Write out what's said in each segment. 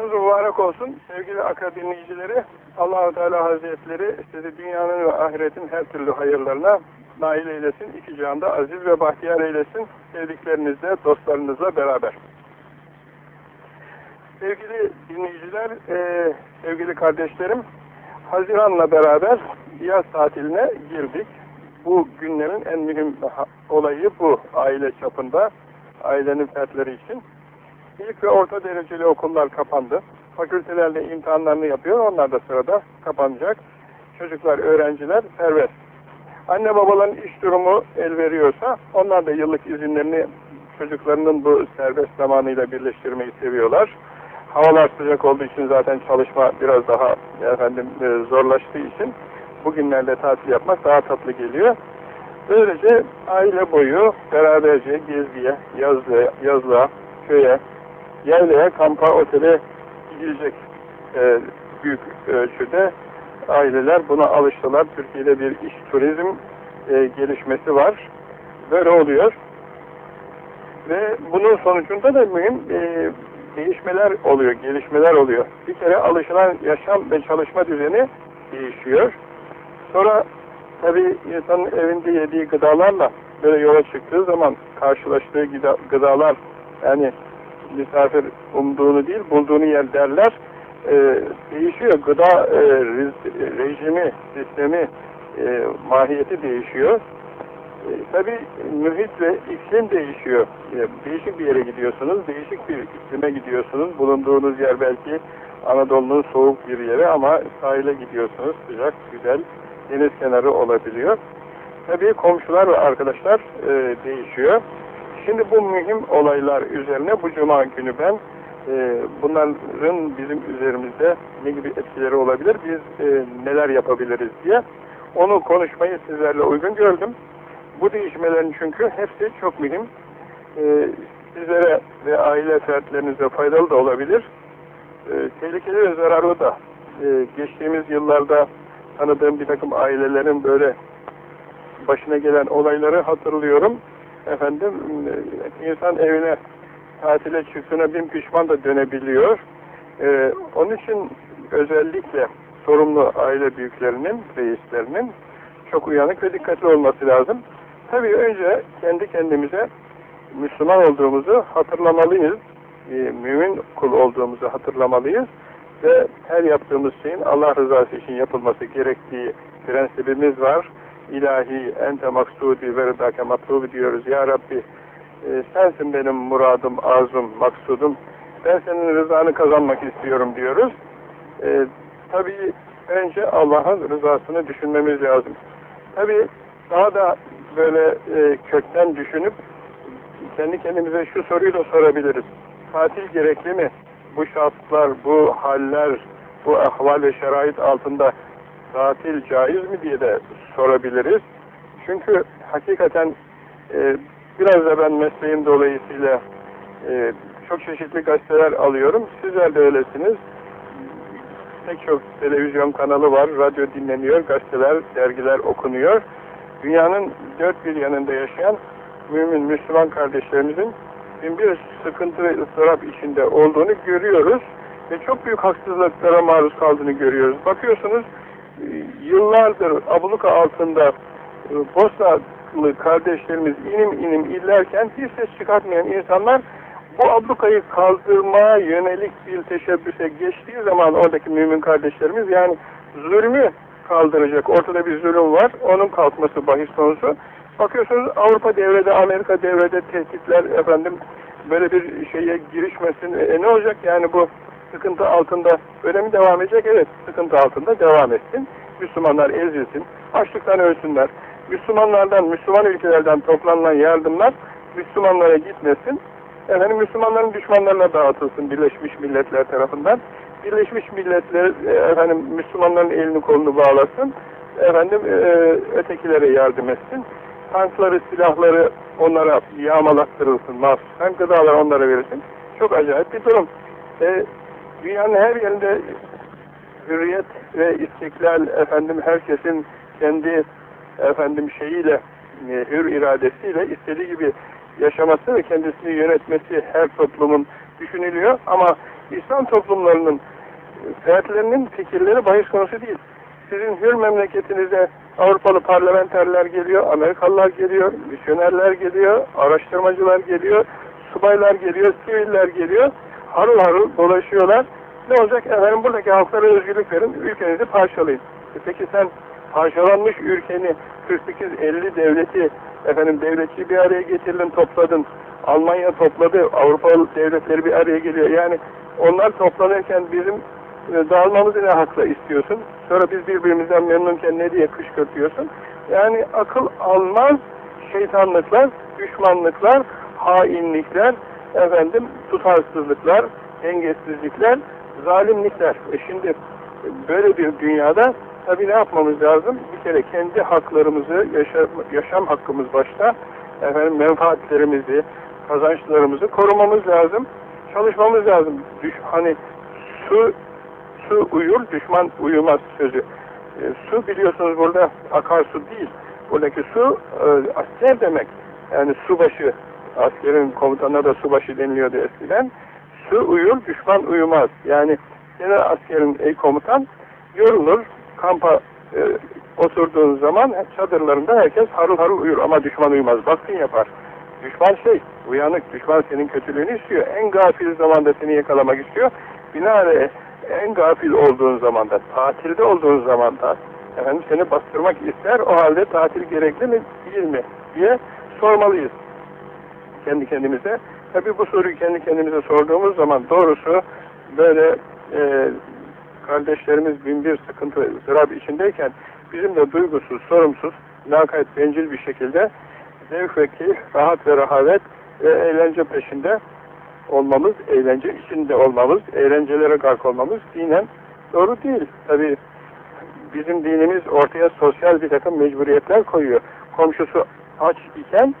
Cumanız mübarek olsun sevgili akra dinleyicileri. Allahu Teala Hazretleri sizi dünyanın ve ahiretin her türlü hayırlarına nail eylesin. İki cihanda aziz ve bahtiyar eylesin. Sevdiklerinizle, dostlarınızla beraber. Sevgili dinleyiciler, e, sevgili kardeşlerim, Haziran'la beraber yaz tatiline girdik. Bu günlerin en mühim olayı bu aile çapında, ailenin fertleri için. İlk ve orta dereceli okullar kapandı. Fakültelerde imtihanlarını yapıyor. Onlar da sırada kapanacak. Çocuklar, öğrenciler serbest. Anne babaların iş durumu el veriyorsa onlar da yıllık izinlerini çocuklarının bu serbest zamanıyla birleştirmeyi seviyorlar. Havalar sıcak olduğu için zaten çalışma biraz daha efendim e, zorlaştığı için bugünlerde tatil yapmak daha tatlı geliyor. Böylece aile boyu beraberce geziye, yazlığa, yazlığa köye, yerliğe, kampa, otele gidilecek e, büyük ölçüde aileler buna alıştılar. Türkiye'de bir iş turizm e, gelişmesi var. Böyle oluyor. Ve bunun sonucunda da mühim e, değişmeler oluyor, gelişmeler oluyor. Bir kere alışılan yaşam ve çalışma düzeni değişiyor. Sonra tabi insanın evinde yediği gıdalarla böyle yola çıktığı zaman karşılaştığı gıdalar yani misafir umduğunu değil bulduğunu yer derler e, değişiyor. Gıda e, rejimi, sistemi, e, mahiyeti değişiyor. E, Tabi mühit ve iklim değişiyor. E, değişik bir yere gidiyorsunuz, değişik bir iklime gidiyorsunuz. Bulunduğunuz yer belki Anadolu'nun soğuk bir yere ama sahile gidiyorsunuz. Sıcak, güzel, deniz kenarı olabiliyor. Tabi komşular ve arkadaşlar e, değişiyor. Şimdi bu mühim olaylar üzerine bu cuma günü ben e, bunların bizim üzerimizde ne gibi etkileri olabilir, biz e, neler yapabiliriz diye onu konuşmayı sizlerle uygun gördüm. Bu değişmelerin çünkü hepsi çok mühim. E, sizlere ve aile fertlerinize faydalı da olabilir. E, tehlikeli ve zararlı da. E, geçtiğimiz yıllarda tanıdığım bir takım ailelerin böyle başına gelen olayları hatırlıyorum efendim insan evine tatile çıktığına bin pişman da dönebiliyor. Ee, onun için özellikle sorumlu aile büyüklerinin, reislerinin çok uyanık ve dikkatli olması lazım. Tabii önce kendi kendimize Müslüman olduğumuzu hatırlamalıyız. E, mümin kul olduğumuzu hatırlamalıyız. Ve her yaptığımız şeyin Allah rızası için yapılması gerektiği prensibimiz var ilahi ente maksudi ve rıdake matlubi diyoruz. Ya Rabbi e, sensin benim muradım, arzum, maksudum. Ben senin rızanı kazanmak istiyorum diyoruz. E, tabii önce Allah'ın rızasını düşünmemiz lazım. Tabii daha da böyle e, kökten düşünüp kendi kendimize şu soruyu da sorabiliriz. Tatil gerekli mi? Bu şartlar, bu haller, bu ahval ve şerait altında tatil caiz mi diye de sorabiliriz. Çünkü hakikaten e, biraz da ben mesleğim dolayısıyla e, çok çeşitli gazeteler alıyorum. Sizler de öylesiniz. Pek çok televizyon kanalı var, radyo dinleniyor, gazeteler, dergiler okunuyor. Dünyanın dört bir yanında yaşayan mümin Müslüman kardeşlerimizin bir sıkıntı ve ıstırap içinde olduğunu görüyoruz ve çok büyük haksızlıklara maruz kaldığını görüyoruz. Bakıyorsunuz yıllardır abluka altında e, kardeşlerimiz inim inim illerken hiç ses çıkartmayan insanlar bu ablukayı kaldırmaya yönelik bir teşebbüse geçtiği zaman oradaki mümin kardeşlerimiz yani zulmü kaldıracak. Ortada bir zulüm var. Onun kalkması bahis konusu. Bakıyorsunuz Avrupa devrede, Amerika devrede tehditler efendim böyle bir şeye girişmesin. E, ne olacak yani bu sıkıntı altında öyle mi devam edecek? Evet, sıkıntı altında devam etsin. Müslümanlar ezilsin, açlıktan ölsünler. Müslümanlardan, Müslüman ülkelerden toplanılan yardımlar Müslümanlara gitmesin. Efendim Müslümanların düşmanlarına dağıtılsın Birleşmiş Milletler tarafından. Birleşmiş Milletler e, efendim Müslümanların elini kolunu bağlasın. Efendim e, ötekilere yardım etsin. Tankları, silahları onlara yağmalattırılsın. Mahsus. Hem gıdalar onlara verilsin. Çok acayip bir durum. E, dünyanın her yerinde hürriyet ve istiklal efendim herkesin kendi efendim şeyiyle e, hür iradesiyle istediği gibi yaşaması ve kendisini yönetmesi her toplumun düşünülüyor ama İslam toplumlarının fertlerinin fikirleri bahis konusu değil. Sizin hür memleketinize Avrupalı parlamenterler geliyor, Amerikalılar geliyor, misyonerler geliyor, araştırmacılar geliyor, subaylar geliyor, siviller geliyor. Harıl harıl dolaşıyorlar. Ne olacak? Efendim buradaki halklara özgürlük verin, ülkenizi parçalayın. E peki sen parçalanmış ülkeni 48-50 devleti efendim devletçi bir araya getirdin, topladın. Almanya topladı, Avrupalı devletleri bir araya geliyor. Yani onlar toplanırken bizim e, dağılmamızı ne hakla istiyorsun? Sonra biz birbirimizden memnunken ne diye kışkırtıyorsun? Yani akıl almaz şeytanlıklar, düşmanlıklar, hainlikler, efendim tutarsızlıklar, dengesizlikler, zalimlikler. E şimdi böyle bir dünyada tabii ne yapmamız lazım? Bir kere kendi haklarımızı, yaşam, yaşam hakkımız başta, efendim menfaatlerimizi, kazançlarımızı korumamız lazım. Çalışmamız lazım. Düş, hani su su uyur, düşman uyumaz sözü. E, su biliyorsunuz burada akarsu değil. Buradaki su e, asker demek. Yani subaşı. Askerin komutanına da subaşı deniliyordu eskiden. Su uyur, düşman uyumaz. Yani senin askerin ey komutan yorulur, kampa e, oturduğun zaman çadırlarında herkes harıl harıl uyur ama düşman uyumaz. Baskın yapar. Düşman şey, uyanık. Düşman senin kötülüğünü istiyor. En gafil zamanda seni yakalamak istiyor. Binaenaleyh en gafil olduğun zamanda, tatilde olduğun zamanda efendim seni bastırmak ister. O halde tatil gerekli mi değil mi diye sormalıyız kendi kendimize. Tabi bu soruyu kendi kendimize sorduğumuz zaman doğrusu böyle e, kardeşlerimiz binbir sıkıntı, ızdırap içindeyken bizim de duygusuz, sorumsuz, lakayt, bencil bir şekilde zevk ve keyif, rahat ve rahavet ve eğlence peşinde olmamız, eğlence içinde olmamız, eğlencelere gark olmamız dinen doğru değil. Tabi bizim dinimiz ortaya sosyal bir takım mecburiyetler koyuyor. Komşusu aç iken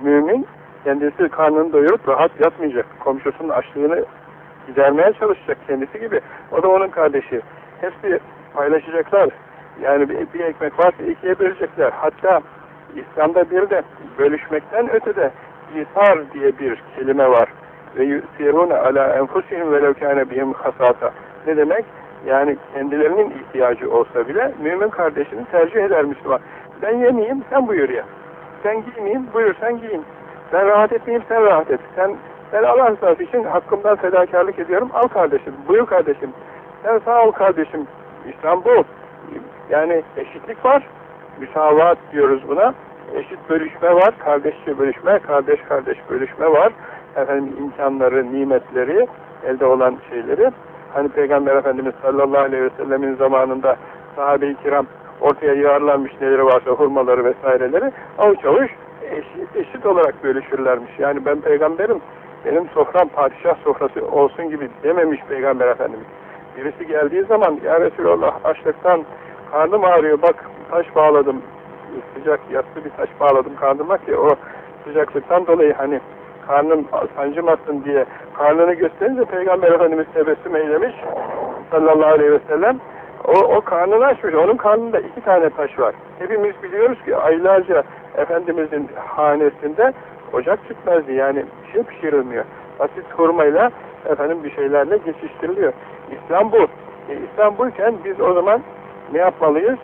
mümin kendisi karnını doyurup rahat yatmayacak. Komşusunun açlığını gidermeye çalışacak kendisi gibi. O da onun kardeşi. Hepsi paylaşacaklar. Yani bir, bir ekmek varsa ikiye bölecekler. Hatta İslam'da bir de bölüşmekten ötede isar diye bir kelime var. Ve yusirune ala enfusihim velev kâne bihim hasasa. Ne demek? Yani kendilerinin ihtiyacı olsa bile mümin kardeşini tercih eder Müslüman. Ben yemeyeyim, sen buyur ya. Sen giymeyeyim, buyur sen giyin. Ben rahat etmeyeyim, sen rahat et. Sen, ben Allah rızası için hakkımdan fedakarlık ediyorum. Al kardeşim, buyur kardeşim. Sen sağ ol kardeşim. İslam bu. Yani eşitlik var. Müsavat diyoruz buna. Eşit bölüşme var. Kardeşçe bölüşme, kardeş kardeş bölüşme var. Efendim imkanları, nimetleri, elde olan şeyleri. Hani Peygamber Efendimiz sallallahu aleyhi ve sellemin zamanında sahabe-i kiram ortaya yığarlanmış neleri varsa hurmaları vesaireleri avuç avuç eşit, eşit olarak bölüşürlermiş. Yani ben peygamberim, benim sofram padişah sofrası olsun gibi dememiş Peygamber Efendimiz. Birisi geldiği zaman, ya Resulallah açlıktan karnım ağrıyor, bak taş bağladım, sıcak yassı bir taş bağladım karnıma ki o sıcaklıktan dolayı hani karnım sancımasın diye karnını gösterince Peygamber Efendimiz tebessüm eylemiş sallallahu aleyhi ve sellem o, o karnını açmış. Onun karnında iki tane taş var. Hepimiz biliyoruz ki aylarca Efendimizin hanesinde ocak çıkmazdı. Yani bir şey pişirilmiyor. Basit hurmayla efendim bir şeylerle geçiştiriliyor. İslam bu. E, İslam buyken biz o zaman ne yapmalıyız?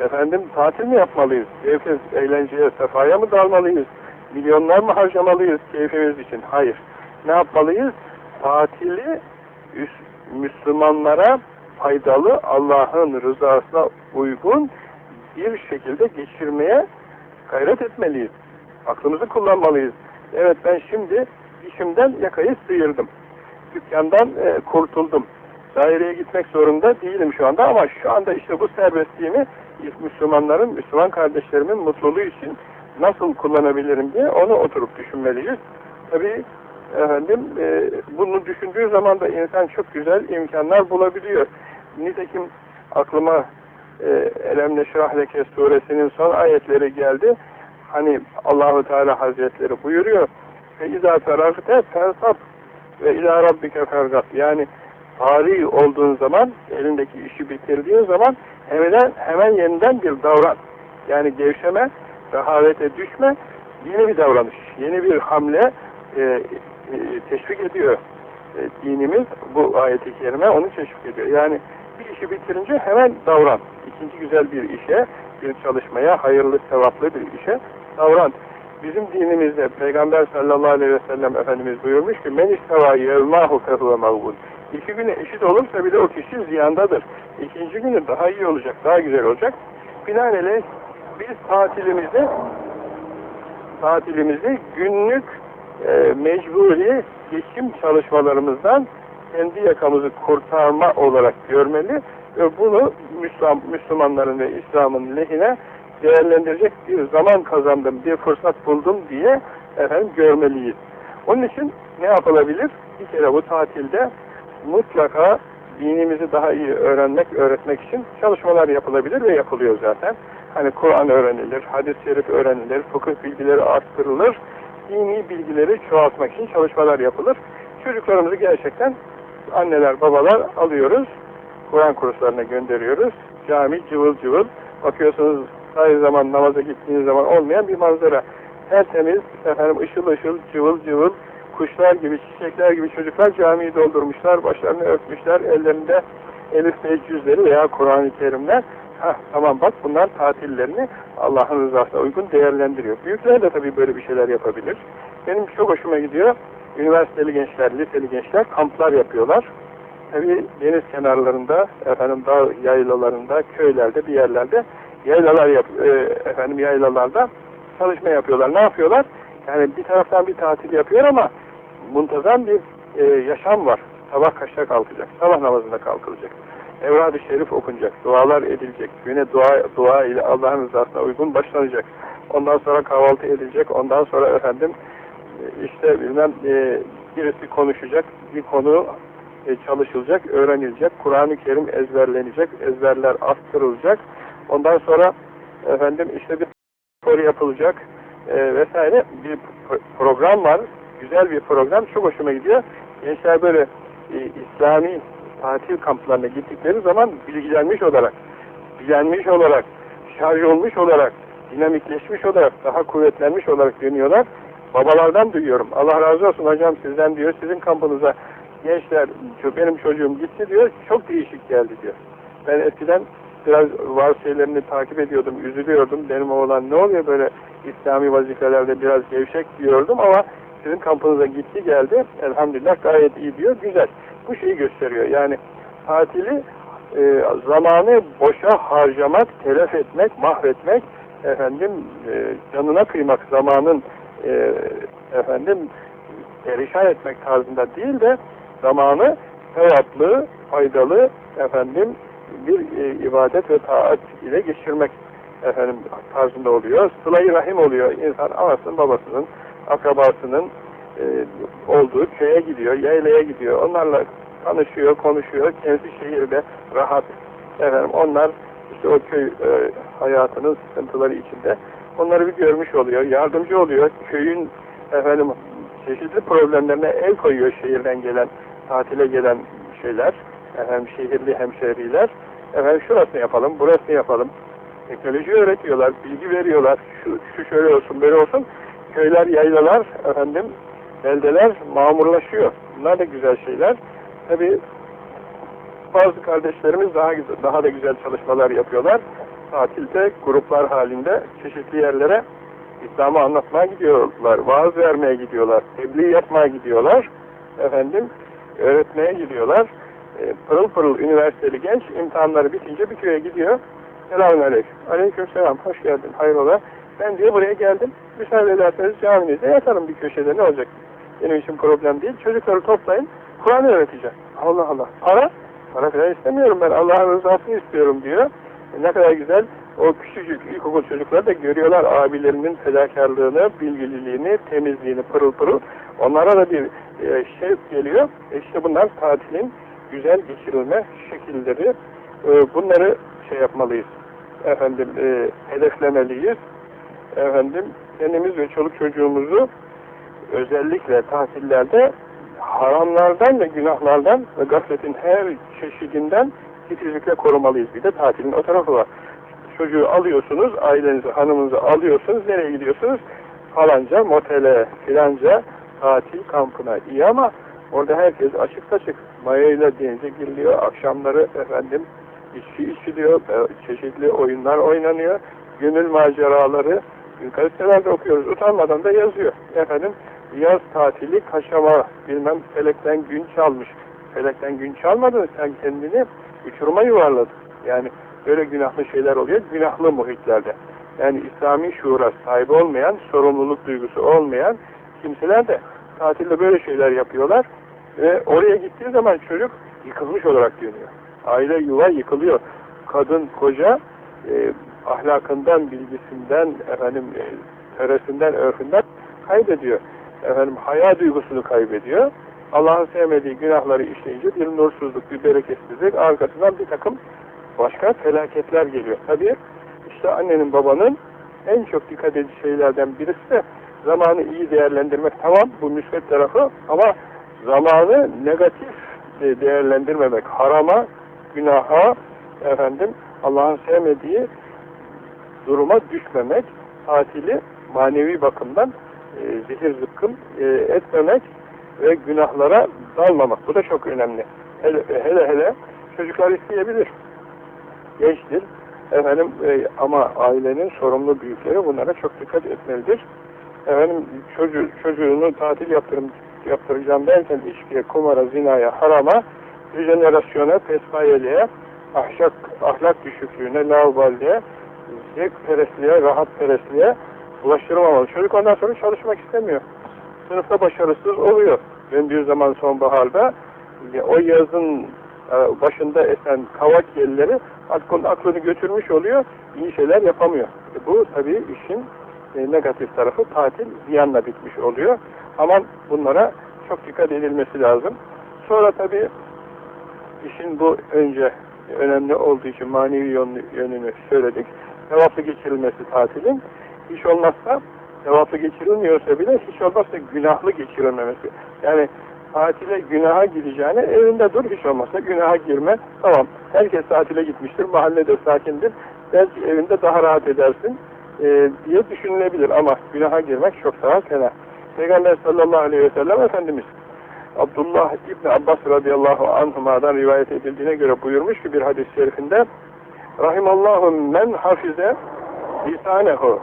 Efendim tatil mi yapmalıyız? Keyfiz, eğlenceye, sefaya mı dalmalıyız? Milyonlar mı harcamalıyız keyfimiz için? Hayır. Ne yapmalıyız? Tatili Müslümanlara faydalı, Allah'ın rızasına uygun bir şekilde geçirmeye gayret etmeliyiz. Aklımızı kullanmalıyız. Evet ben şimdi işimden yakayı sıyırdım. Dükkandan e, kurtuldum. Daireye gitmek zorunda değilim şu anda ama şu anda işte bu serbestliğimi Müslümanların, Müslüman kardeşlerimin mutluluğu için nasıl kullanabilirim diye onu oturup düşünmeliyiz. Tabii efendim e, bunu düşündüğü zaman da insan çok güzel imkanlar bulabiliyor. Nitekim aklıma Elem Neşrah Leke suresinin son ayetleri geldi. Hani Allahu Teala Hazretleri buyuruyor ve izâ feragte fersab ve ilâ rabbike fergat yani fari olduğun zaman elindeki işi bitirdiğin zaman hemen, hemen yeniden bir davran. Yani gevşeme, rehavete düşme, yeni bir davranış, yeni bir hamle, e, e, teşvik ediyor. E, dinimiz bu ayeti kerime onu teşvik ediyor. Yani bir işi bitirince hemen davran. İkinci güzel bir işe, bir çalışmaya, hayırlı, sevaplı bir işe davran. Bizim dinimizde Peygamber sallallahu aleyhi ve sellem Efendimiz buyurmuş ki men isteva yevmahu fehuve mağbul. İki güne eşit olursa bile o kişi ziyandadır. İkinci günü daha iyi olacak, daha güzel olacak. Binaenaleyh biz tatilimizi tatilimizi günlük e, mecburi geçim çalışmalarımızdan kendi yakamızı kurtarma olarak görmeli ve bunu Müslüman, Müslümanların ve İslam'ın lehine değerlendirecek bir zaman kazandım, bir fırsat buldum diye efendim görmeliyiz. Onun için ne yapılabilir? Bir kere bu tatilde mutlaka dinimizi daha iyi öğrenmek, öğretmek için çalışmalar yapılabilir ve yapılıyor zaten. Hani Kur'an öğrenilir, hadis-i şerif öğrenilir, fıkıh bilgileri arttırılır, dini bilgileri çoğaltmak için çalışmalar yapılır. Çocuklarımızı gerçekten anneler, babalar alıyoruz, Kur'an kurslarına gönderiyoruz. Cami cıvıl cıvıl, bakıyorsunuz aynı zaman namaza gittiğiniz zaman olmayan bir manzara. Tertemiz, efendim ışıl ışıl, cıvıl cıvıl, kuşlar gibi, çiçekler gibi çocuklar camiyi doldurmuşlar, başlarını örtmüşler, ellerinde elif cüzleri veya Kur'an-ı Kerimler. Hah, tamam bak bunlar tatillerini Allah'ın rızasına uygun değerlendiriyor. Büyükler de tabii böyle bir şeyler yapabilir. Benim çok hoşuma gidiyor. Üniversiteli gençler, liseli gençler kamplar yapıyorlar. Tabii deniz kenarlarında, efendim dağ yaylalarında, köylerde, bir yerlerde yaylalar yap, e, efendim yaylalarda çalışma yapıyorlar. Ne yapıyorlar? Yani bir taraftan bir tatil yapıyor ama muntazam bir e, yaşam var. Sabah kaçta kalkacak? Sabah namazında kalkılacak. Evrad-ı Şerif okunacak. Dualar edilecek. Güne dua, dua ile Allah'ın rızasına uygun başlanacak. Ondan sonra kahvaltı edilecek. Ondan sonra efendim işte bilmem e, birisi konuşacak. Bir konu e, çalışılacak, öğrenilecek. Kur'an-ı Kerim ezberlenecek. Ezberler arttırılacak. Ondan sonra efendim işte bir spor yapılacak e, vesaire bir program var. Güzel bir program. Çok hoşuma gidiyor. Gençler böyle e, İslami tatil kamplarına gittikleri zaman bilgilenmiş olarak, bilenmiş olarak, şarj olmuş olarak, dinamikleşmiş olarak, daha kuvvetlenmiş olarak dönüyorlar. Babalardan duyuyorum. Allah razı olsun hocam sizden diyor, sizin kampınıza gençler, benim çocuğum gitti diyor, çok değişik geldi diyor. Ben eskiden biraz var şeylerini takip ediyordum, üzülüyordum. Benim oğlan ne oluyor böyle İslami vazifelerde biraz gevşek diyordum ama sizin kampınıza gitti geldi. Elhamdülillah gayet iyi diyor. Güzel. Bu şeyi gösteriyor. Yani tatili e, zamanı boşa harcamak, telef etmek, mahvetmek, efendim e, canına kıymak zamanın e, efendim perişan etmek tarzında değil de zamanı sevaplı, faydalı efendim bir e, ibadet ve taat ile geçirmek efendim tarzında oluyor. Sıla-i rahim oluyor. İnsan anasının, babasının, akrabasının e, olduğu köye gidiyor, yaylaya gidiyor. Onlarla tanışıyor, konuşuyor. Kendisi şehirde rahat. Efendim onlar işte o köy e, hayatının sıkıntıları içinde onları bir görmüş oluyor, yardımcı oluyor. Köyün efendim çeşitli problemlerine el koyuyor şehirden gelen, tatile gelen şeyler. Efendim şehirli hemşehriler. Efendim şurasını yapalım, burasını yapalım. Teknoloji öğretiyorlar, bilgi veriyorlar. Şu, şu şöyle olsun, böyle olsun. Köyler, yaylalar, efendim, beldeler mamurlaşıyor. Bunlar da güzel şeyler. Tabi bazı kardeşlerimiz daha güzel, daha da güzel çalışmalar yapıyorlar. Tatilde gruplar halinde çeşitli yerlere İslam'ı anlatmaya gidiyorlar, vaaz vermeye gidiyorlar, tebliğ yapmaya gidiyorlar, efendim, öğretmeye gidiyorlar. E, pırıl pırıl üniversiteli genç imtihanları bitince bir köye gidiyor. Selamun aleyküm. Aleyküm selam, hoş geldin, hayrola. Ben diye buraya geldim. Müsaade ederseniz caminizde yatarım bir köşede ne olacak? Benim için problem değil. Çocukları toplayın, Kur'an öğreteceğim. Allah Allah. Para? Para falan istemiyorum ben. Allah'ın rızasını istiyorum diyor. Ne kadar güzel. O küçücük ilkokul çocuklar da görüyorlar abilerinin fedakarlığını, bilgililiğini, temizliğini pırıl pırıl. Onlara da bir e, şey geliyor. E işte bunlar tatilin güzel geçirilme şekilleri. E, bunları şey yapmalıyız. Efendim e, hedeflemeliyiz. Efendim kendimiz ve çoluk çocuğumuzu özellikle tatillerde haramlardan ve günahlardan ve gafletin her çeşidinden titizlikle korumalıyız. Bir de tatilin o tarafı var. Çocuğu alıyorsunuz, ailenizi, hanımınızı alıyorsunuz, nereye gidiyorsunuz? Falanca, motele, filanca, tatil kampına iyi ama orada herkes açık saçık mayayla denize giriliyor. Akşamları efendim içki içiliyor. e, Çeşitli oyunlar oynanıyor. Gönül maceraları gazetelerde okuyoruz. Utanmadan da yazıyor. Efendim yaz tatili kaşama bilmem felekten gün çalmış. Felekten gün çalmadın sen kendini uçuruma yuvarladın. Yani böyle günahlı şeyler oluyor. Günahlı muhitlerde. Yani İslami şuura sahip olmayan, sorumluluk duygusu olmayan kimseler de tatilde böyle şeyler yapıyorlar. Ve oraya gittiği zaman çocuk yıkılmış olarak dönüyor. Aile yuva yıkılıyor. Kadın, koca e, ahlakından, bilgisinden, efendim, e, töresinden, örfünden kaybediyor. Efendim, haya duygusunu kaybediyor. Allah'ın sevmediği günahları işleyince bir nursuzluk, bir bereketsizlik, arkasından bir takım başka felaketler geliyor. Tabii işte annenin babanın en çok dikkat edici şeylerden birisi de zamanı iyi değerlendirmek. Tamam bu müsbet tarafı ama zamanı negatif değerlendirmemek. Harama, günaha, efendim Allah'ın sevmediği duruma düşmemek, tatili manevi bakımdan e, zehir zıkkım e, etmemek ve günahlara dalmamak. Bu da çok önemli. Hele hele, hele çocuklar isteyebilir. Gençtir. Efendim e, ama ailenin sorumlu büyükleri bunlara çok dikkat etmelidir. Efendim çocuğu, çocuğunu tatil yaptırım, yaptıracağım derken içkiye, kumara, zinaya, harama, rejenerasyona, pesmayeliğe, ahlak, ahlak düşüklüğüne, lauballiğe, zevk perestliğe, rahat perestliğe bulaştırmamalı. Çocuk ondan sonra çalışmak istemiyor. Sınıfta başarısız oluyor. Döndüğü zaman sonbaharda e, o yazın e, başında esen kavak yelleri aklın, aklını götürmüş oluyor. iyi şeyler yapamıyor. E bu tabii işin e, negatif tarafı tatil ziyanla bitmiş oluyor. Aman bunlara çok dikkat edilmesi lazım. Sonra tabii işin bu önce önemli olduğu için manevi yönünü söyledik. Sevaplı geçirilmesi tatilin. Hiç olmazsa sevaplı geçirilmiyorsa bile hiç olmazsa günahlı geçirilmemesi. Yani tatile günaha gideceğine evinde dur hiç olmazsa günaha girme. Tamam herkes tatile gitmiştir, mahallede sakindir. Belki evinde daha rahat edersin e, diye düşünülebilir ama günaha girmek çok daha fena. Peygamber sallallahu aleyhi ve sellem Efendimiz Abdullah İbni Abbas radıyallahu anhuma'dan rivayet edildiğine göre buyurmuş ki bir hadis-i şerifinde Rahimallahu men hafize lisanehu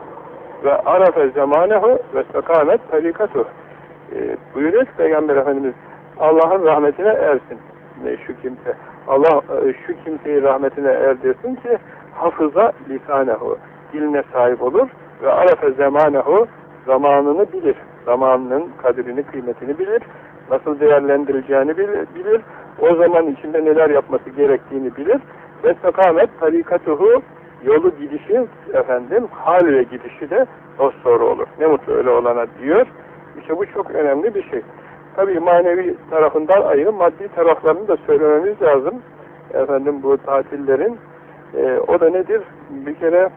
ve arafe zamanehu ve sekamet tarikatuh e, buyuruyor ki Peygamber Efendimiz Allah'ın rahmetine ersin. Ne şu kimse Allah e, şu kimseyi rahmetine erdirsin ki hafıza lisanehu diline sahip olur ve arafe zamanehu zamanını bilir. Zamanının kadrini kıymetini bilir. Nasıl değerlendirileceğini bilir, o zaman içinde neler yapması gerektiğini bilir. Ve sekamet tarikatuhu yolu gidişi efendim hal ve gidişi de dost doğru olur. Ne mutlu öyle olana diyor. İşte bu çok önemli bir şey. Tabii manevi tarafından ayrı maddi taraflarını da söylememiz lazım. Efendim bu tatillerin e, o da nedir? Bir kere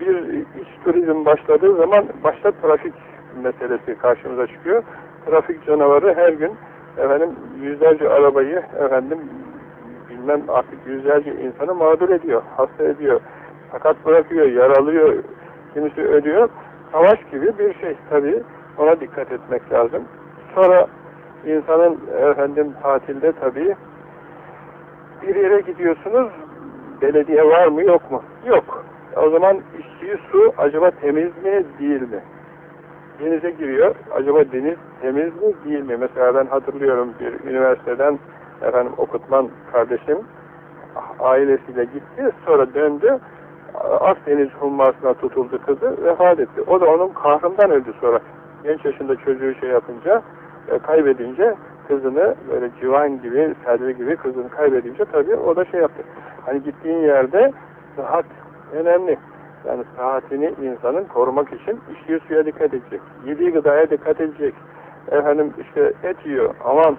bir iç turizm başladığı zaman başta trafik meselesi karşımıza çıkıyor. Trafik canavarı her gün efendim yüzlerce arabayı efendim bilmem artık yüzlerce insanı mağdur ediyor, hasta ediyor, sakat bırakıyor, yaralıyor, kimisi ölüyor. Savaş gibi bir şey tabii. Ona dikkat etmek lazım. Sonra insanın efendim tatilde tabii bir yere gidiyorsunuz belediye var mı yok mu? Yok. O zaman içtiği su acaba temiz mi değil mi? Denize giriyor. Acaba deniz temiz mi değil mi? Mesela ben hatırlıyorum bir üniversiteden efendim okutman kardeşim ailesiyle gitti. Sonra döndü. Akdeniz hummasına tutuldu kızı. Vefat etti. O da onun kahrından öldü sonra. Genç yaşında çocuğu şey yapınca e, kaybedince kızını böyle civan gibi, Selvi gibi kızını kaybedince tabii o da şey yaptı. Hani gittiğin yerde sıhhat önemli. Yani sıhhatini insanın korumak için içtiği suya dikkat edecek. Yediği gıdaya dikkat edecek. Efendim işte et yiyor. Aman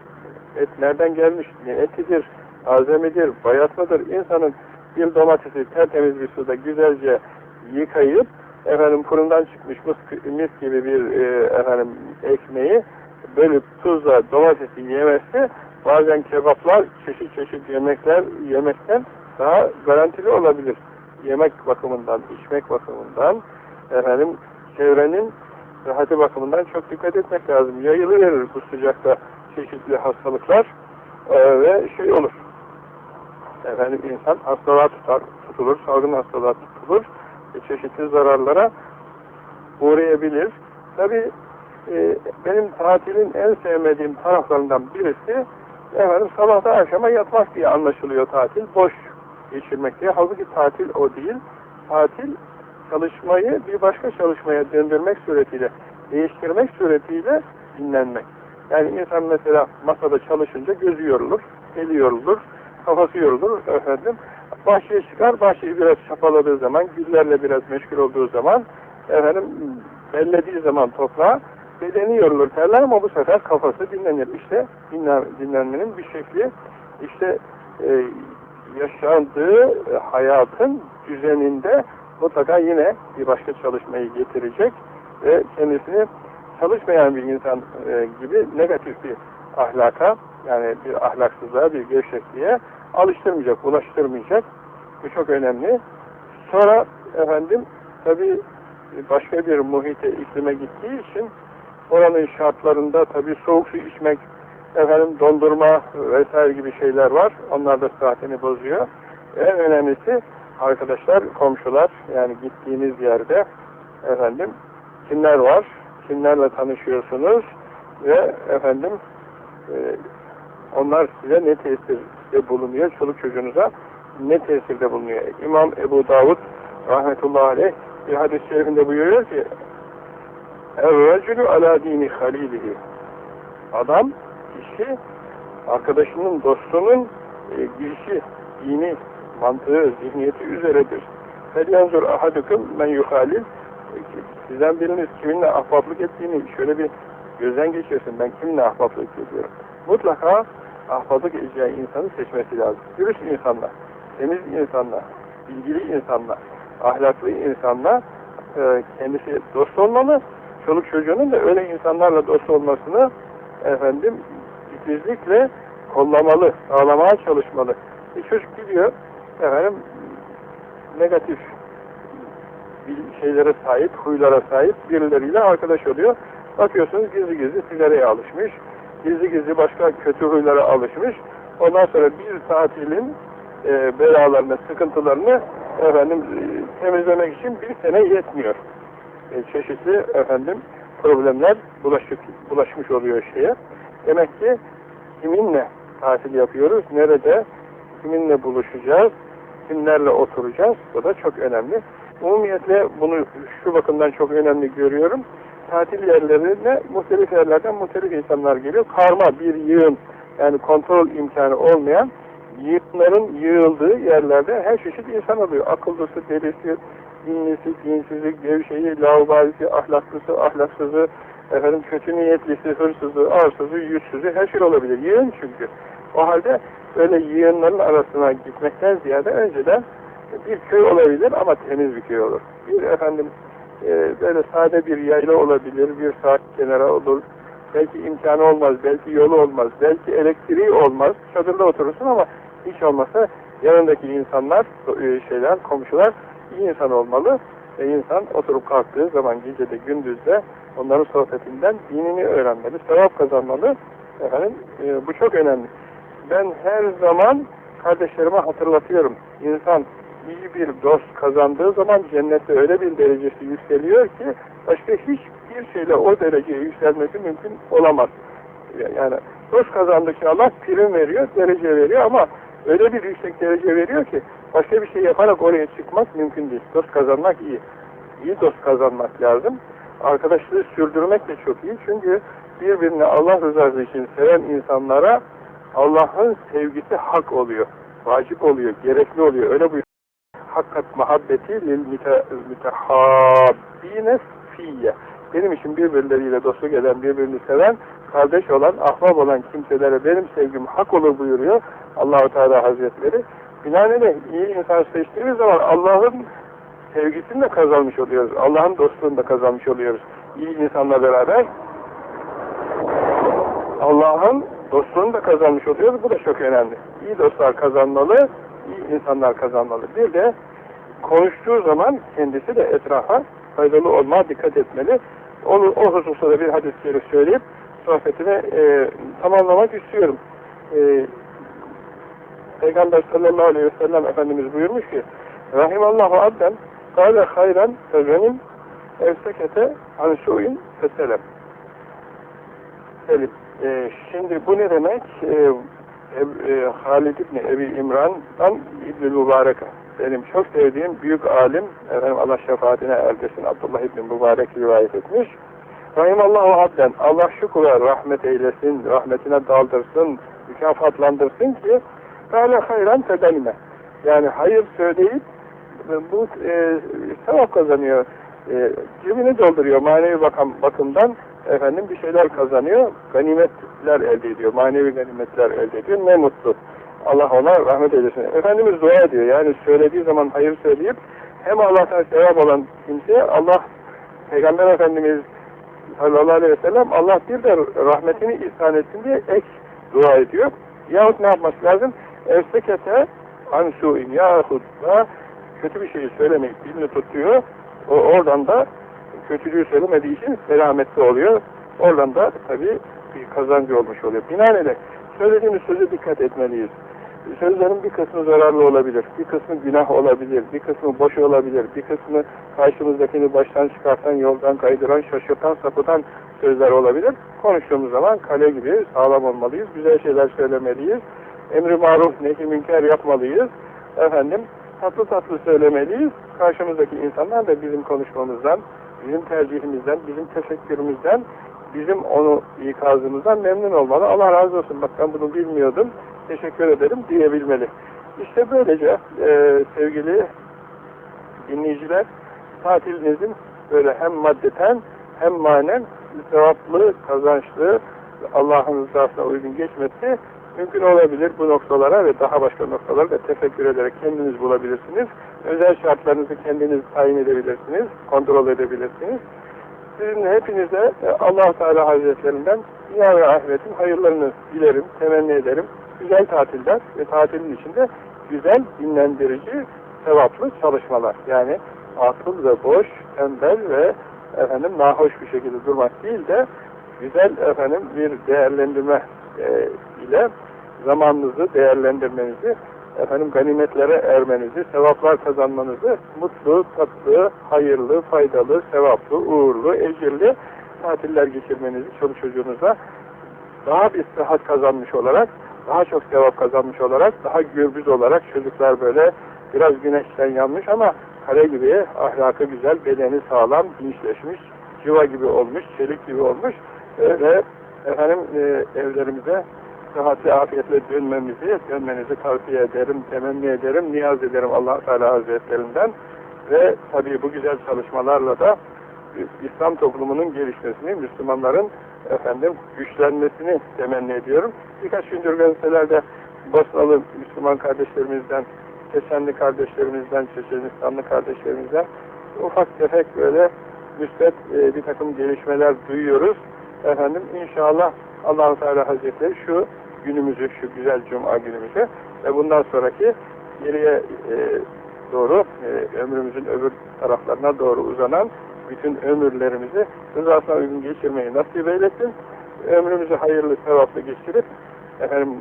et nereden gelmiş? Ne etidir? Taze midir? Bayat mıdır? İnsanın bir domatesi tertemiz bir suda güzelce yıkayıp efendim fırından çıkmış mis, gibi bir e, efendim ekmeği bölüp tuzla domatesi yemesi bazen kebaplar çeşit çeşit yemekler yemekten daha garantili olabilir. Yemek bakımından, içmek bakımından efendim çevrenin Sıhhati bakımından çok dikkat etmek lazım. Yayılıverir bu sıcakta çeşitli hastalıklar ee, ve şey olur. Efendim insan hastalığa tutar, tutulur, salgın hastalığa tutulur çeşitli zararlara uğrayabilir. Tabi e, benim tatilin en sevmediğim taraflarından birisi efendim sabahtan akşama yatmak diye anlaşılıyor tatil. Boş geçirmek diye. Halbuki tatil o değil. Tatil çalışmayı bir başka çalışmaya döndürmek suretiyle, değiştirmek suretiyle dinlenmek. Yani insan mesela masada çalışınca gözü yorulur, eli yorulur, kafası yorulur efendim. Bahçeye çıkar, bahçeyi biraz çapaladığı zaman, güllerle biraz meşgul olduğu zaman, efendim bellediği zaman toprağa, bedeni yorulur terler ama bu sefer kafası dinlenir. İşte dinlen, dinlenmenin bir şekli, işte e, yaşandığı hayatın düzeninde mutlaka yine bir başka çalışmayı getirecek ve kendisini çalışmayan bir insan e, gibi negatif bir ahlaka yani bir ahlaksızlığa, bir gevşekliğe alıştırmayacak, ulaştırmayacak. Bu çok önemli. Sonra efendim tabi başka bir muhite, iklime gittiği için oranın şartlarında tabi soğuk su içmek, efendim dondurma vesaire gibi şeyler var. Onlar da saatini bozuyor. En önemlisi arkadaşlar, komşular yani gittiğiniz yerde efendim kimler var? Kimlerle tanışıyorsunuz? Ve efendim e, onlar size ne tesirde bulunuyor? Çoluk çocuğunuza ne tesirde bulunuyor? İmam Ebu Davud rahmetullahi aleyh bir hadis-i şerifinde buyuruyor ki اَوَّجُلُ ala dini halilihi Adam, kişi, arkadaşının, dostunun e, girişi, dini, mantığı, zihniyeti üzeredir. فَلْيَنْزُرْ ahadukum men yuhalil Sizden biriniz kiminle ahbaplık ettiğini şöyle bir gözden geçirsin. Ben kiminle ahbaplık ediyorum? Mutlaka ahbaplık edeceği insanı seçmesi lazım. Dürüst insanlar, temiz insanlar, bilgili insanlar, ahlaklı insanlar e, kendisi dost olmalı. Çoluk çocuğunun da öyle insanlarla dost olmasını efendim titizlikle kollamalı, sağlamaya çalışmalı. Bir çocuk gidiyor efendim negatif şeylere sahip, huylara sahip birileriyle arkadaş oluyor. Bakıyorsunuz gizli gizli sigaraya alışmış, gizli gizli başka kötü huylara alışmış. Ondan sonra bir tatilin e, belalarını, sıkıntılarını efendim e, temizlemek için bir sene yetmiyor. E, çeşitli efendim problemler bulaşık, bulaşmış oluyor şeye. Demek ki kiminle tatil yapıyoruz, nerede, kiminle buluşacağız, kimlerle oturacağız, bu da çok önemli. Umumiyetle bunu şu bakımdan çok önemli görüyorum. Tatil yerlerine muhtelif yerlerden muhtelif insanlar geliyor. Karma bir yığın, yani kontrol imkanı olmayan yığınların yığıldığı yerlerde her çeşit insan oluyor. Akıllısı, delisi, dinlisi, dinsizi, gevşeyi, laubalisi, ahlaklısı, ahlaksızı, efendim kötü niyetlisi, hırsızı, arsızı, yüzsüzü her şey olabilir. Yığın çünkü. O halde böyle yığınların arasına gitmekten ziyade önceden bir köy olabilir ama temiz bir köy olur. Bir efendim e, böyle sade bir yayla olabilir, bir saat kenara olur. Belki imkanı olmaz, belki yolu olmaz, belki elektriği olmaz. Çadırda oturursun ama hiç olmazsa yanındaki insanlar, e, şeyler, komşular iyi insan olmalı. Ve insan oturup kalktığı zaman gecede, gündüzde onların sohbetinden dinini öğrenmeli, sevap kazanmalı. Efendim, e, bu çok önemli. Ben her zaman kardeşlerime hatırlatıyorum. İnsan iyi bir dost kazandığı zaman cennette öyle bir derecesi yükseliyor ki başka hiçbir şeyle o dereceye yükselmesi mümkün olamaz. Yani dost kazandıkça Allah prim veriyor, derece veriyor ama öyle bir yüksek derece veriyor ki başka bir şey yaparak oraya çıkmak mümkün değil. Dost kazanmak iyi. İyi dost kazanmak lazım. Arkadaşlığı sürdürmek de çok iyi çünkü birbirini Allah rızası için seven insanlara Allah'ın sevgisi hak oluyor. Vacip oluyor, gerekli oluyor. Öyle buyuruyor hakkat muhabbeti lil mütehabbine fiyye. Benim için birbirleriyle dostluk eden, birbirini seven, kardeş olan, ahbap olan kimselere benim sevgim hak olur buyuruyor Allahu Teala Hazretleri. Binaenaleyh iyi insan seçtiğimiz zaman Allah'ın sevgisini de kazanmış oluyoruz. Allah'ın dostluğunu da kazanmış oluyoruz. İyi insanla beraber Allah'ın dostluğunu da kazanmış oluyoruz. Bu da çok önemli. İyi dostlar kazanmalı, insanlar kazanmalı. Bir de konuştuğu zaman kendisi de etrafa faydalı olmaya dikkat etmeli. o, o hususta da bir hadisleri söyleyip sohbetime e, tamamlamak istiyorum. E, Peygamber sallallahu aleyhi ve sellem Efendimiz buyurmuş ki Rahimallahu abden kâle hayran fezenim evsekete ansu'in feselem Selim. E, şimdi bu ne demek? E, e, Halid İbni Ebi İmran'dan İbn-i Mübarek'e. Benim çok sevdiğim büyük alim, efendim Allah şefaatine erdesin, Abdullah İbni Mübarek rivayet etmiş. Rahimallahu abden, Allah şu kula rahmet eylesin, rahmetine daldırsın, mükafatlandırsın ki, Kâle hayran tedenime. Yani hayır söyleyip, bu e, sevap kazanıyor, e, cebini dolduruyor manevi bakım, bakımdan, efendim bir şeyler kazanıyor, ganimetler elde ediyor, manevi ganimetler elde ediyor, ne mutlu. Allah ona rahmet eylesin. Efendimiz dua ediyor, yani söylediği zaman hayır söyleyip, hem Allah'tan sevap olan kimseye Allah, Peygamber Efendimiz sallallahu aleyhi ve sellem Allah bir de rahmetini ihsan etsin diye ek dua ediyor. Yahut ne yapması lazım? Evsekete ansu'in yahut da kötü bir şeyi söylemek dilini tutuyor. O, oradan da kötülüğü söylemediği için selametli oluyor. Oradan da tabii bir kazancı olmuş oluyor. Binaenaleyh söylediğimiz sözü dikkat etmeliyiz. Sözlerin bir kısmı zararlı olabilir, bir kısmı günah olabilir, bir kısmı boş olabilir, bir kısmı karşımızdakini baştan çıkartan, yoldan kaydıran, şaşırtan, sapıtan sözler olabilir. Konuştuğumuz zaman kale gibi sağlam olmalıyız, güzel şeyler söylemeliyiz, emri maruf, nehi münker yapmalıyız. Efendim, tatlı tatlı söylemeliyiz. Karşımızdaki insanlar da bizim konuşmamızdan, bizim tercihimizden, bizim teşekkürümüzden, bizim onu ikazımızdan memnun olmalı. Allah razı olsun, bak ben bunu bilmiyordum, teşekkür ederim diyebilmeli. İşte böylece e, sevgili dinleyiciler, tatilinizin böyle hem maddeten hem manen sevaplı, kazançlı, Allah'ın rızasına uygun geçmesi mümkün olabilir. Bu noktalara ve daha başka noktalara da tefekkür ederek kendiniz bulabilirsiniz. Özel şartlarınızı kendiniz tayin edebilirsiniz, kontrol edebilirsiniz. Sizin hepinize allah Teala Hazretlerinden dünya ve ahiretin hayırlarını dilerim, temenni ederim. Güzel tatiller ve tatilin içinde güzel, dinlendirici, sevaplı çalışmalar. Yani atıl ve boş, tembel ve efendim nahoş bir şekilde durmak değil de güzel efendim bir değerlendirme e, ile zamanınızı değerlendirmenizi, efendim ganimetlere ermenizi, sevaplar kazanmanızı, mutlu, tatlı, hayırlı, faydalı, sevaplı, uğurlu, ecirli tatiller geçirmenizi çoluk çocuğunuza daha bir sıhhat kazanmış olarak, daha çok sevap kazanmış olarak, daha gürbüz olarak çocuklar böyle biraz güneşten yanmış ama kare gibi ahlakı güzel, bedeni sağlam, dinçleşmiş, civa gibi olmuş, çelik gibi olmuş ve efendim e, evlerimize sıhhatli afiyetle dönmemizi, dönmenizi tavsiye ederim, temenni ederim, niyaz ederim allah Teala Hazretlerinden ve tabii bu güzel çalışmalarla da İslam toplumunun gelişmesini, Müslümanların efendim güçlenmesini temenni ediyorum. Birkaç gündür gazetelerde Bosnalı Müslüman kardeşlerimizden, Çeçenli kardeşlerimizden, Çeçenistanlı kardeşlerimizden ufak tefek böyle müsbet e, bir takım gelişmeler duyuyoruz. Efendim inşallah allah Teala Hazretleri şu günümüzü, şu güzel cuma günümüzü ve bundan sonraki geriye e, doğru e, ömrümüzün öbür taraflarına doğru uzanan bütün ömürlerimizi rızasına uygun geçirmeyi nasip eylesin. Ömrümüzü hayırlı, sevaplı geçirip efendim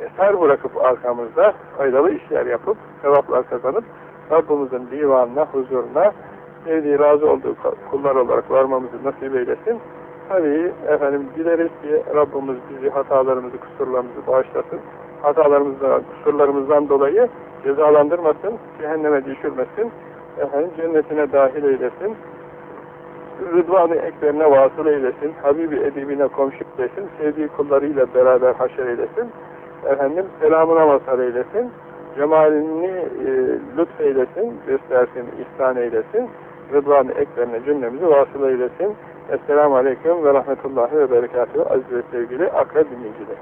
eser bırakıp arkamızda faydalı işler yapıp sevaplar kazanıp Rabbimizin divanına, huzuruna sevdiği, razı olduğu kullar olarak varmamızı nasip eylesin. Tabii efendim dileriz ki Rabbimiz bizi hatalarımızı, kusurlarımızı bağışlasın. Hatalarımızdan, kusurlarımızdan dolayı cezalandırmasın, cehenneme düşürmesin, efendim cennetine dahil eylesin. Rıdvanı ekberine vasıl eylesin, Habibi edibine komşu eylesin, sevdiği kullarıyla beraber haşer eylesin, efendim selamına mazhar eylesin, cemalini e, lütfeylesin, göstersin, ihsan eylesin, Rıdvanı ekberine cümlemizi vasıl eylesin. Esselamu Aleyküm ve Rahmetullahi ve Berekatuhu aziz ve sevgili akrab dinleyiciler.